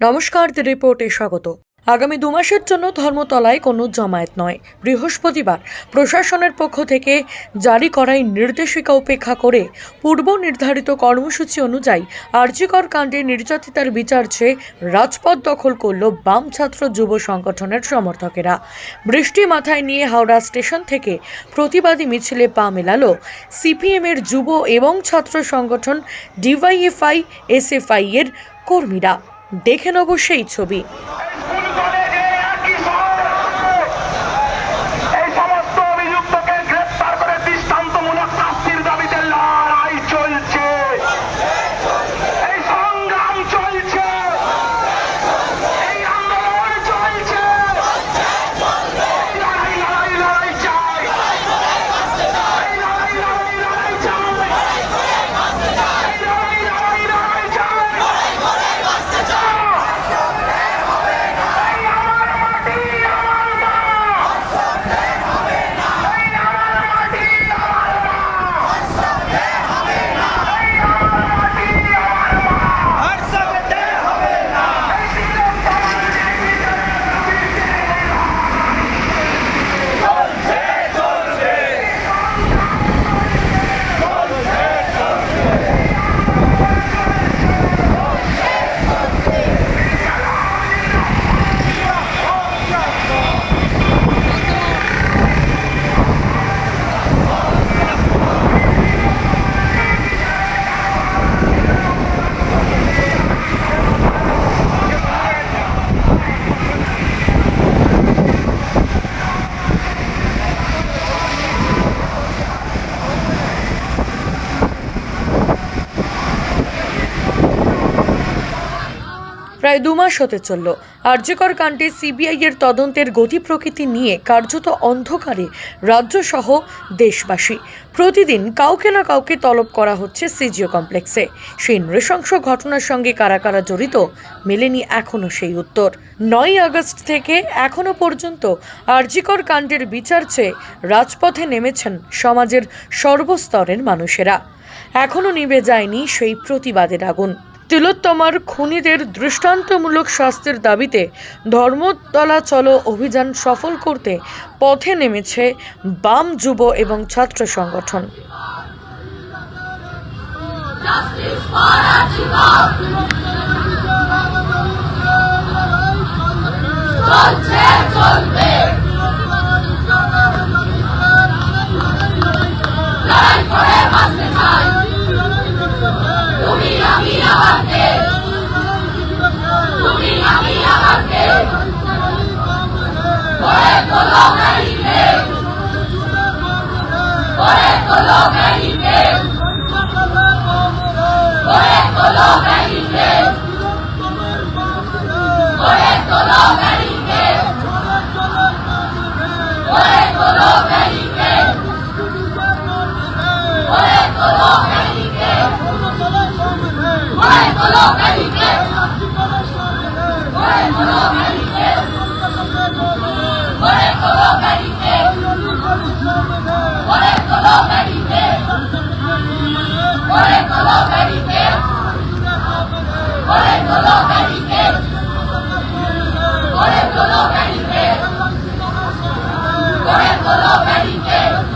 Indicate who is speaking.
Speaker 1: নমস্কার দি রিপোর্টে স্বাগত। আগামী দু মাসের জন্য ধর্মতলায় কোনো জমায়েত নয়। বৃহস্পতিবার প্রশাসনের পক্ষ থেকে জারি করাই নির্দেশিকা উপেক্ষা করে পূর্ব নির্ধারিত কর্মসূচি অনুযায়ী আরজিকর কাণ্ডে নির্যাতিতার বিচার চেয়ে রাজপথ দখল করল বাম ছাত্র যুব সংগঠনের সমর্থকেরা। বৃষ্টি মাথায় নিয়ে হাওড়া স্টেশন থেকে প্রতিবাদী মিছিলে পা মেলালো সিপিএমের যুব এবং ছাত্র সংগঠন ডিওয়াইএফআই, এসএফআই এর কর্মীরা। দেখে নেব সেই ছবি। প্রায় দু মাস হতে চলল। আর্যকর কাণ্ডে সিবিআই এর তদন্তের গতি প্রকৃতি নিয়ে কার্যত অন্ধকারে রাজ্যসহ দেশবাসী। প্রতিদিন কাউকে না কাউকে তলব করা হচ্ছে সিজিও কমপ্লেক্সে। সেই নৃশংস ঘটনার সঙ্গে কারা কারা জড়িত মেলেনি এখনও সেই উত্তর। নয় আগস্ট থেকে এখনও পর্যন্ত আর্যিকর কাণ্ডের বিচার চেয়ে রাজপথে নেমেছেন সমাজের সর্বস্তরের মানুষেরা। এখনও নিভে যায়নি সেই প্রতিবাদের আগুন। তিলোত্তমার খুনিদের দৃষ্টান্তমূলক শাস্তির দাবিতে ধর্মতলা চলো অভিযান সফল করতে পথে নেমেছে বাম যুব এবং ছাত্র সংগঠন।
Speaker 2: চলবে। Corre, Colombo, Ariqueiro!